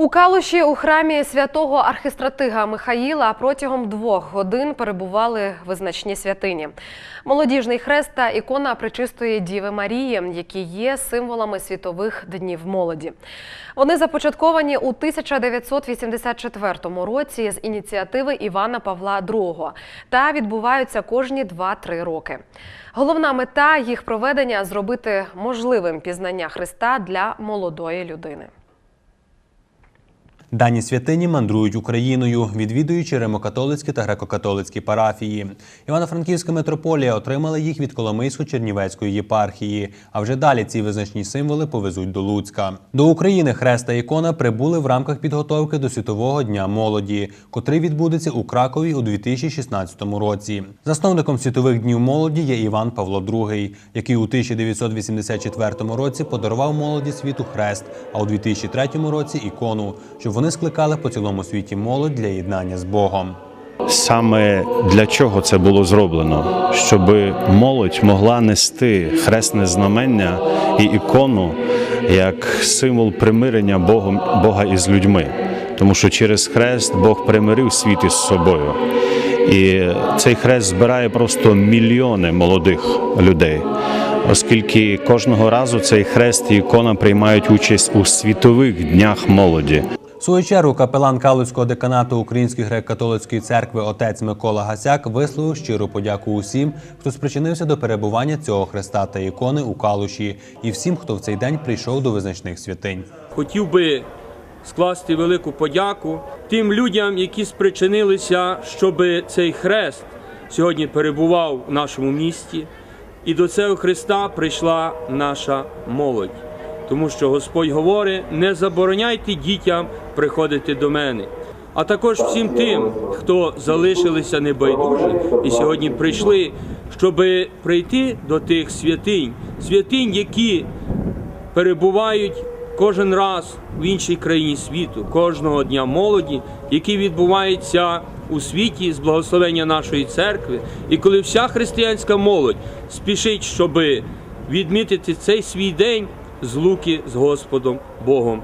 У Калуші у храмі святого архистратига Михаїла протягом двох годин перебували визначні святині. Молодіжний хрест та ікона Пречистої Діви Марії, які є символами світових днів молоді. Вони започатковані у 1984 році з ініціативи Івана Павла II та відбуваються кожні 2-3 роки. Головна мета їх проведення зробити можливим пізнання Христа для молодої людини. Дані святині мандрують Україною, відвідуючи римокатолицькі та греко-католицькі парафії. Івано-Франківська митрополія отримала їх від Коломийсько-Чернівецької єпархії. А вже далі ці визначні символи повезуть до Луцька. До України хрест та ікона прибули в рамках підготовки до Світового дня молоді, котрий відбудеться у Кракові у 2016 році. Засновником світових днів молоді є Іван Павло II, який у 1984 році подарував молоді світу хрест, а у 2003 році ікону, щоб вони скликали по цілому світі молодь для єднання з Богом. Саме для чого це було зроблено? Щоб молодь могла нести хресне знамення і ікону як символ примирення Богом, Бога із людьми. Тому що через хрест Бог примирив світ із собою. І цей хрест збирає просто мільйони молодих людей, оскільки кожного разу цей хрест і ікона приймають участь у світових днях молоді. В свою чергу капелан Калуцького деканату Української греко-католицької церкви отець Микола Гасяк висловив щиру подяку усім, хто спричинився до перебування цього хреста та ікони у Калуші, і всім, хто в цей день прийшов до визначних святинь. Хотів би скласти велику подяку тим людям, які спричинилися, щоб цей хрест сьогодні перебував в нашому місті, і до цього Христа прийшла наша молодь. Тому що Господь говорить: не забороняйте дітям приходити до мене. А також всім тим, хто залишилися небайдужі і сьогодні прийшли, щоб прийти до тих святинь, святинь, які перебувають кожен раз в іншій країні світу, кожного дня молоді, який відбувається у світі з благословення нашої церкви. І коли вся християнська молодь спішить, щоб відмітити цей свій день з луки з Господом Богом.